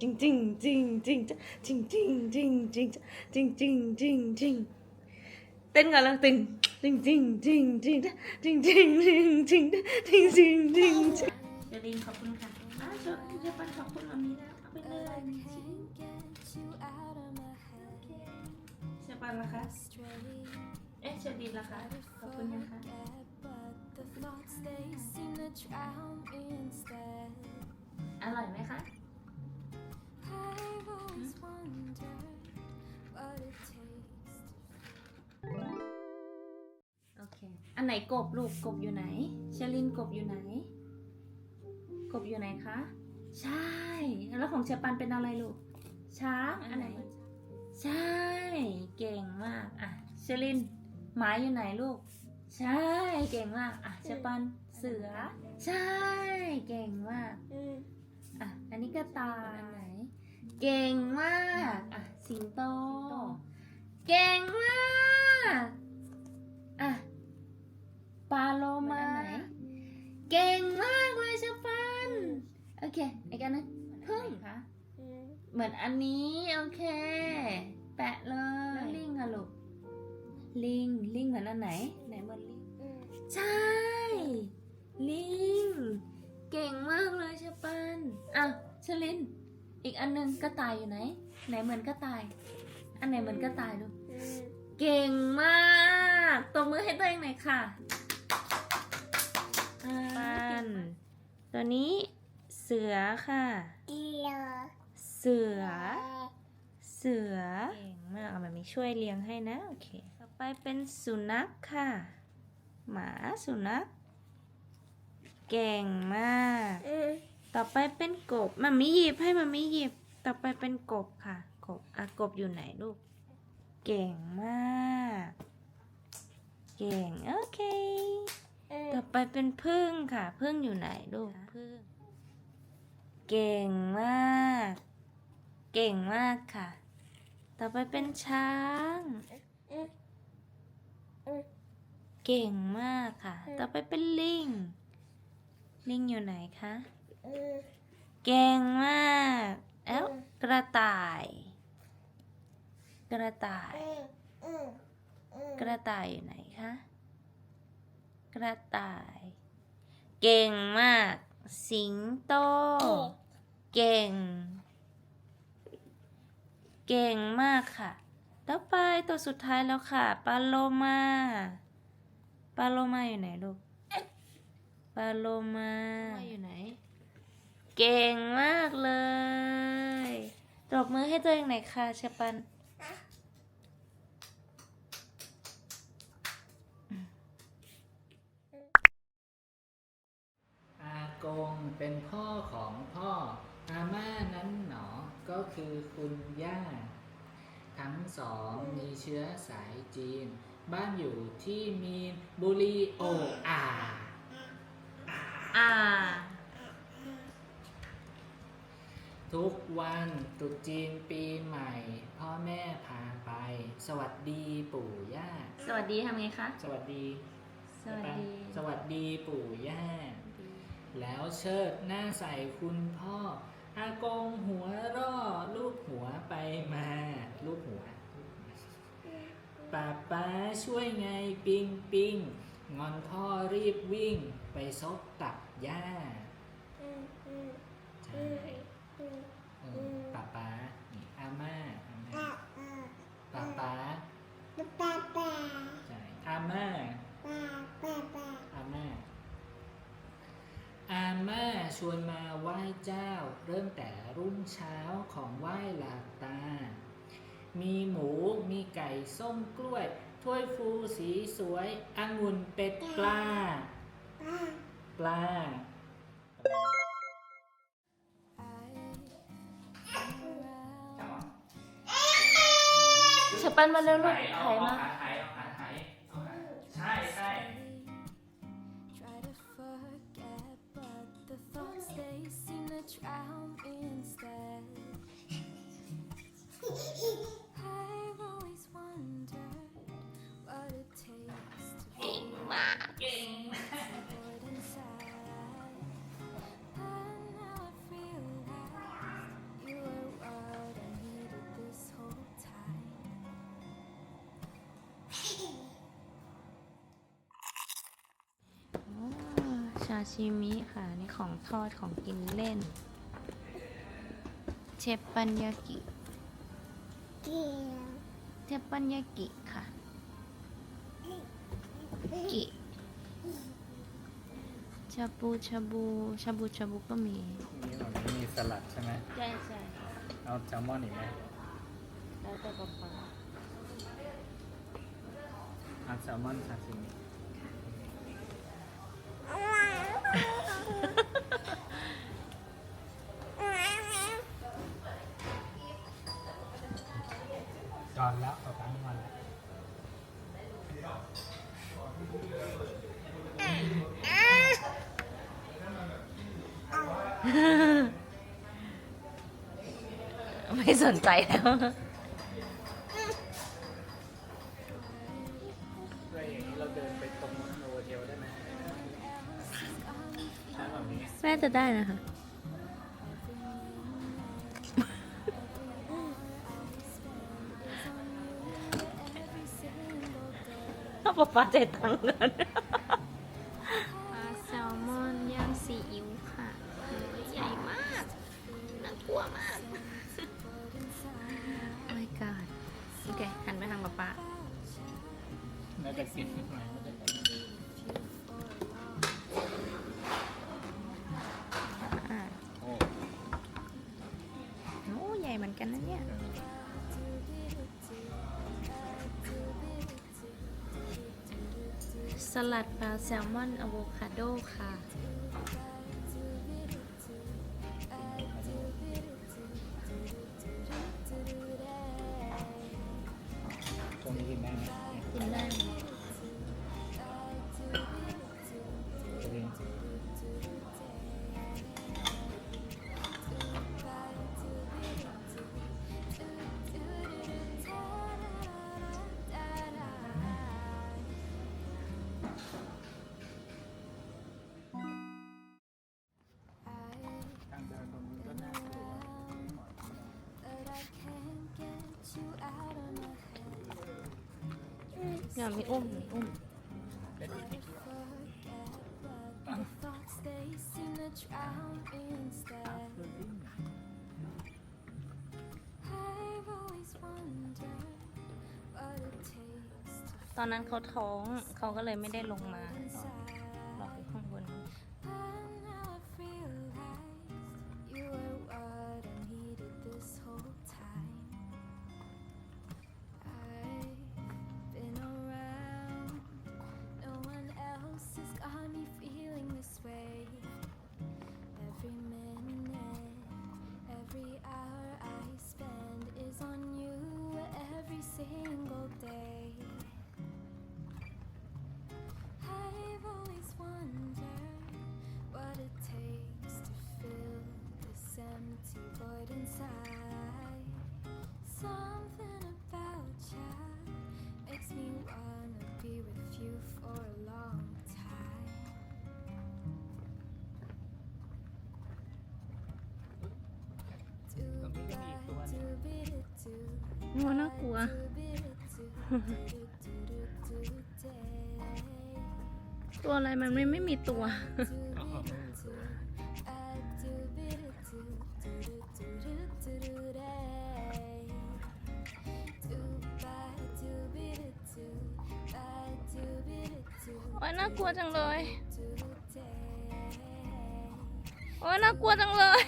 จริงจริงจริงจริงจริงจริงจริงจริงจริงจริงจริงจริงเต้นกันแล้วตึงจริงจริงจริงจริงจริงจริงจริงจริงจริงจริงจริงเดลินขอบคุณค่ะอ้าวเจ้าเจ้าปันขอบคุณมามีแล้วเอาไปเลยเจ้าปันละคะเอ๊ะเชอดีละคะขอบคุณนะคะ อร่อยไหมคะ โอเค อันไหนกบลูกกบอยู่ไหนเชลินกบอยู่ไหน กบอยู่ไหนคะ ใช่ แล้วของเชปันเป็นอะไรลูก ช้างอันไหน ใช่ เก่งมาก อะเชลินหมาอยู่ไหนลูก ใช่ เก่งมาก อะเชปันเสือ ใช่ เก่งมาก อะ อันนี้กระต่ายอันไหน เก่งมาก อะ สิงโต เก่งมาก อะปลาโลมาไหนเก่งมากเลยชะปัน โอเคอีกอันหนึงพึ่งคะเหมือนอันนี้ โอเค แปะเลย แล้วลิงอะลูก ลิง ลิงเหมือนอันไหน ไหนเหมือนลิง ใช่ ลิง เก่งมากเลยชะปัน อะชลิน อีกอันหนึงกระต่ายอยู่ไหน ไหนเหมือนกระต่าย อันไหนเหมือนกระต่ายลูกเก่งมากตบมือให้ตัวเองหน่อยค่ะปันตัวนี้เสือค่ะ เสือ เสือ เก่งมากเอาแบบนี้ช่วยเลี้ยงให้นะ โอเค ต่อไปเป็นสุนัขค่ะ หมาสุนัข เก่งมาก ต่อไปเป็นกบมามิหยิบให้มามิหยิบ ต่อไปเป็นกบค่ะ กบอะกบอยู่ไหนลูก เก่งมาก เก่ง โอเค ต่อไปเป็นพึ่งค่ะ พึ่งอยู่ไหนลูก พึ่ง เก่งมาก เก่งมากค่ะ ต่อไปเป็นช้าง เก่งมากค่ะ ต่อไปเป็นลิง ลิงอยู่ไหนคะ เก่งมากแล้วกระต่าย กระต่าย กระต่ายอยู่ไหนคะ กระต่าย เก่งมาก สิงโต เก่ง เก่งมากค่ะต่อไปตัวสุดท้ายแล้วค่ะปลาโลมาปลาโลมาอยู่ไหนลูกปลาโลมาอยู่ไหน เก่งมากเลย ตบมือให้ตัวเองหน่อยค่ะชะปัน อากงเป็นพ่อของพ่อ อาม่านั้นหนอ ก็คือคุณย่า ทั้งสองมีเชื้อสายจีน บ้านอยู่ที่มีนบุรีโออา อ่า ทุกวันตรุษจีนปีใหม่ พ่อแม่พาไป สวัสดีปู่ย่า สวัสดีทำไงคะ สวัสดี สวัสดี สวัสดีปู่ย่า แล้วเชิดหน้าใส่คุณพ่อ อากงหัวร่อลูกหัวไปมาลูกหัวป้าป้าช่วยไงปิงปิงงอนพ่อรีบวิ่ง ไปซบตับย่าใช่ เออป้าป้านี่อาม่าอาม่าป้าป้าใช่อาม่าอาม่าอาม่าชวนมาไหว้เจ้า เริ่มแต่รุ่งเช้าของไหว้หลากตา มีหมูมีไก่ส้มกล้วย ถ้วยฟูสีสวยองุ่นเป็ดปลา ปลา I ปันมาเร็วลูกไถมายมาาชิมิค่ะนี่ของทอดของกินเล่น เชฟปันยากิเชฟปันยากิค่ะ กิชาบูชาบูชาบูชาบูก็มีมีแบบนี้มีสลัดใช่ไหมใช่ใช่เอาแซลมอนอีกไหมแล้วแต่ป๊าป๊าเอาแซลมอนซาซิมิ ไม่สนใจแล้วด้วยอย่างนี้เราเดินไปตรงโนเทลได้ไหมใช่แบบนี้แม่จะได้นะคะถ้าป๊าป๊าใจตังค์กัน สลัดปลาแซลมอนอะโวคาโดค่ะ เนี่ยมีอุ้มมีอุ้มตอนนั้นเขาท้องเขาก็เลยไม่ได้ลงมา มันน่ากลัว ตัวอะไรมันไม่ไม่มีตัว โอ้ยน่ากลัวจังเลย โอ้ยน่ากลัวจังเลย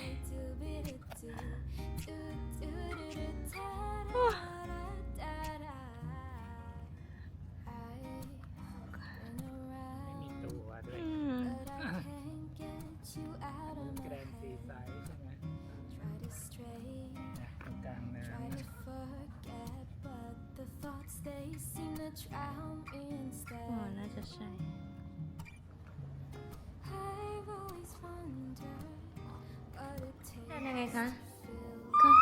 อ๋อ instead. น่าจะใช่ I've always wondered what it เดิน takes ยังไงคะ to feel ค่ะ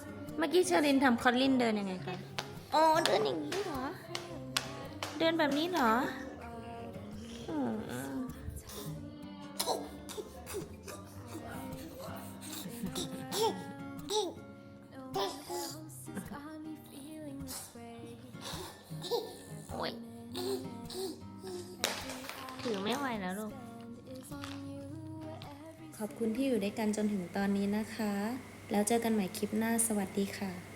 something. เมื่อกี้เชอรินทำคอลลินเดินยังไงคะ อ๋อ เดินอย่างนี้เหรอ เดินแบบนี้เหรออื แล้วลูก ขอบคุณที่อยู่ด้วยกันจนถึงตอนนี้นะคะ แล้วเจอกันใหม่คลิปหน้า สวัสดีค่ะ